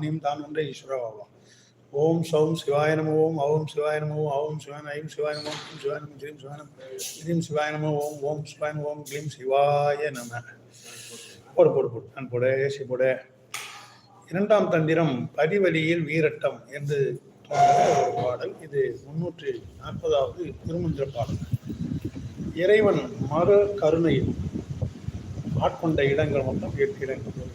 முனியும் தான் ஒன்றே ஈஸ்வரவாவாம் ஓம் சௌம் சிவாய ஓம் ஓம் சிவாய ஓம் சிவன் சிவாய ஐம் சிவாய நம ஓம் சிவாய ஜீம் சிவாய சிவாய ஓம் ஓம் சிவாய ஓம் கிளீம் சிவாய நம. போடு போடு போடு. நான் போட ஏசி போட. இரண்டாம் தந்திரம் பதிவலியில் வீரட்டம் என்று ஒரு பாடல். இது முன்னூற்றி நாற்பதாவது திருமந்திர பாடல். இறைவன் மறு கருணையில் ஆட்கொண்ட இடங்கள் மொத்தம் எட்டு இடங்கள்.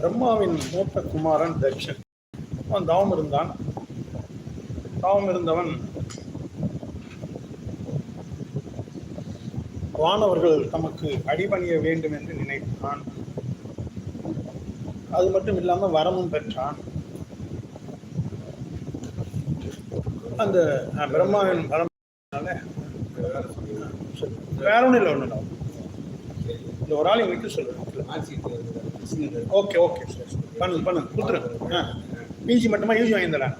பிரம்மாவின் மூத்த குமாரன் தக்ஷன். அவன் தவம் இருந்தான். தாவம் இருந்தவன் வானவர்கள் தமக்கு அடிபணிய வேண்டும் என்று நினைத்தான். அது மட்டும் இல்லாமல் வரமும் பெற்றான். அந்த பிரம்மாவின் வரம் வேற ஒன்றும் இல்லை ஒன்றும் இந்த ஒரு ஆள் வைக்க ஓகே ஓகே சார் பண்ணு பண்ணு கொடுத்துருங்க. ஆ. பிஜி மட்டுமா யூஜி வாங்கிடலாம்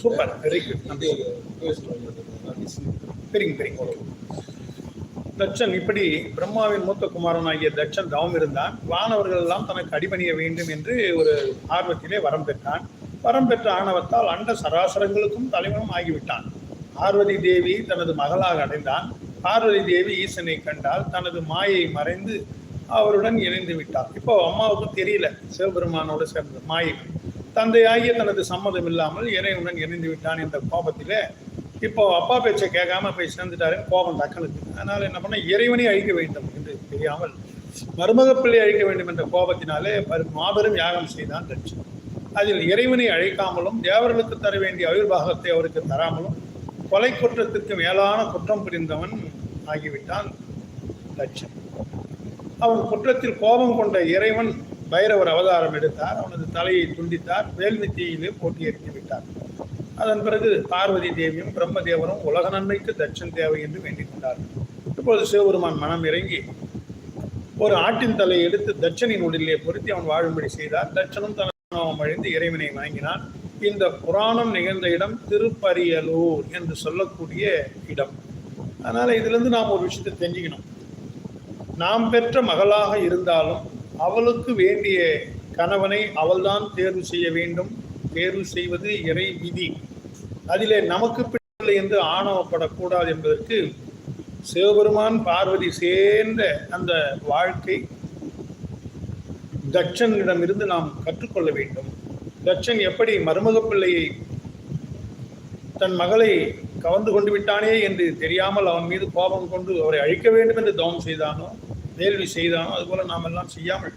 சூப்பர் வெரி குட் சரிங்க சரிங்க ஓகே தட்சன் இப்படி பிரம்மாவின் மூத்த குமாரன் ஆகிய தட்சன் தவம் இருந்தான். வானவர்கள் எல்லாம் தனக்கு அடிபணிய வேண்டும் என்று ஒரு ஆர்வத்திலே வரம் பெற்றான். வரம் பெற்ற ஆணவத்தால் அண்ட சராசரங்களுக்கும் தலைவனும் ஆகிவிட்டான். பார்வதி தேவி தனது மகளாக அடைந்தான். பார்வதி தேவி ஈசனை கண்டால் தனது மாயை மறைந்து அவருடன் இணைந்து விட்டார். இப்போ அம்மாவுக்கு தெரியல. சிவபெருமானோடு சேர்ந்த மாயை. தந்தையாகிய தனது சம்மதம் இல்லாமல் இறைவனுடன் இணைந்து விட்டான் என்ற கோபத்தில் இப்போ அப்பா பேச்சை கேட்காம போய் சேர்ந்துட்டாரு கோபம் தக்கனுக்கு அதனால் என்ன பண்ண இறைவனை அழிக்க வேண்டும் என்று தெரியாமல் மருமக பிள்ளை அழிக்க வேண்டும் என்ற கோபத்தினாலே மாபெரும் யாகம் செய்தான் தட்சி அதில் இறைவனை அழைக்காமலும் தேவர்களுக்கு தர வேண்டிய ஆயுர்பாகத்தை அவருக்கு தராமலும் கொலை குற்றத்திற்கு மேலான குற்றம் புரிந்தவன் ஆகிவிட்டான் லட்சம் அவன் குற்றத்தில் கோபம் கொண்ட இறைவன் பைரவர் அவதாரம் எடுத்தார். அவனது தலையை துண்டித்தார். வேல்வித்தியிலே போட்டி எறிந்து விட்டார். அதன் பிறகு பார்வதி தேவியும் பிரம்மதேவரும் உலக நன்மைக்கு தட்சன் தேவை என்று வேண்டிக் கொண்டார்கள். இப்போது சிவபெருமான் மனம் இறங்கி ஒரு ஆட்டின் தலையை எடுத்து தட்சனின் உடலிலே பொருத்தி அவன் வாழும்படி செய்தார். தட்சனும் தனது அழிந்து இறைவனை வணங்கினான் இந்த புராணம் நிகழ்ந்த இடம் திருப்பரியலூர் என்று சொல்லக்கூடிய இடம். அதனால் இதிலிருந்து நாம் ஒரு விஷயத்தை தெரிஞ்சுக்கணும். நாம் பெற்ற மகளாக இருந்தாலும் அவளுக்கு வேண்டிய கணவனை அவள்தான் தேர்வு செய்ய வேண்டும். தேர்வு செய்வது இறை விதி. அதிலே நமக்கு பிடிக்கவில்லை என்று ஆணவப்படக்கூடாது என்பதற்கு சிவபெருமான் பார்வதி சேர்ந்த அந்த வாழ்க்கை தட்சனிடமிருந்து நாம் கற்றுக்கொள்ள வேண்டும். தட்சன் எப்படி மருமக பிள்ளையை தன் மகளை கவர்ந்து கொண்டு விட்டானே என்று தெரியாமல் அவன் மீது கோபம் கொண்டு அவரை அழிக்க வேண்டும் என்று தவம் செய்தானோ வேள்வி செய்தானோ. அதுபோல் நாம் எல்லாம் செய்யாமல்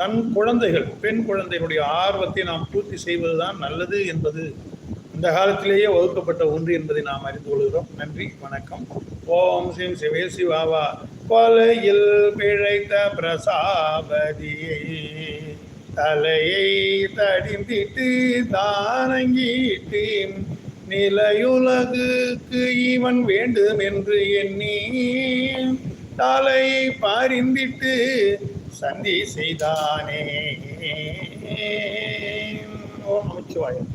தன் குழந்தைகள் பெண் குழந்தைகளுடைய ஆர்வத்தை நாம் பூர்த்தி செய்வதுதான் நல்லது என்பது இந்த காலத்திலேயே ஒதுக்கப்பட்ட ஒன்று என்பதை நாம் அறிந்து கொள்கிறோம். நன்றி வணக்கம். ஓம் சிம் சிவே சிவாவா கொலையில் பிழைத்த பிரசாபதியை தலையை தடிந்திட்டு தானங்கிட்டு நிலையுலகுக்கு இவன் வேண்டும் என்று எண்ணி தலையை பாரிந்திட்டு சந்தி செய்தானே. ஓம் நமச்சிவாயம்.